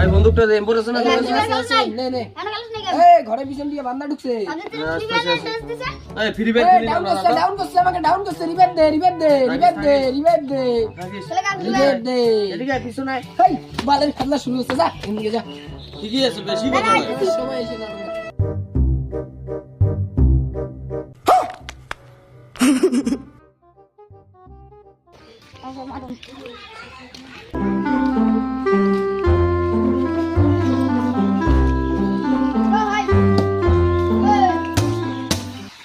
ভাই বন্দুকটা দে এমপোর না নে নে। এই ঘরে পিছন দিয়ে বান্দা ঢুকছে। আচ্ছা, আচ্ছা। এই ফ্রি ব্যাগ ফ্রি ডাউন করছে ডাউন করছে আমাকে ডাউন করছে রিবেট দে রিবেট দে রিবেট দে রিবেট দে। রিবেট দে। এদিকে কিছু নাই হেই বালের খেলা শুরু হচ্ছে যা এদিকে যা। ঠিকই আছে বেশি কথা সময় এসে না Oh, my God.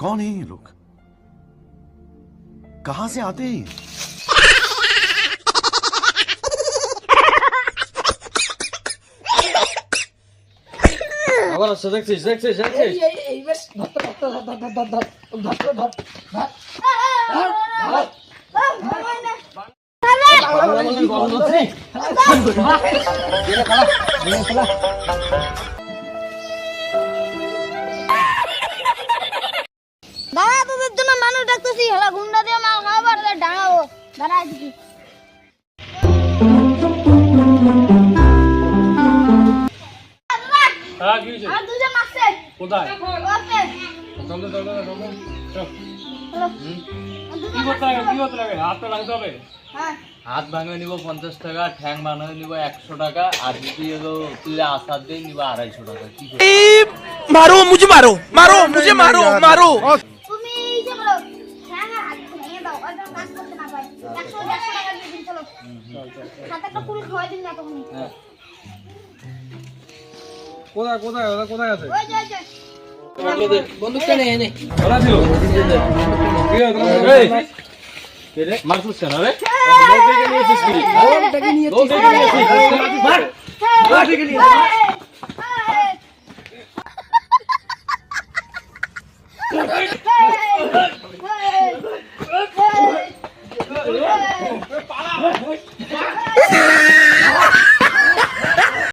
कौन है ये लोग कहां से आते हैं ये? আবার আসছে দেখছিস দেখছিস দেখছিস এই এই এইবার ধর ধর ধর ধর দাঁড়া মানুষ ডাকতেছি গুন্ডা দিয়ে মাল ডাঙাবো। হাত ভাঙে নিব পঞ্চাশ টাকা ঠ্যাং ভাঙে নিব একশো টাকা আর যদি তুলে আসার দিয়ে নিব আড়াইশো টাকা। কি মারো মুঝে মারো মারো মুঝে মারো মারো। কোথায় কোথায় ওরা কোথায় আছে বন্দুকটা নেই এনে ওরা ছিল মারছিস কেন রে Hey! Ach,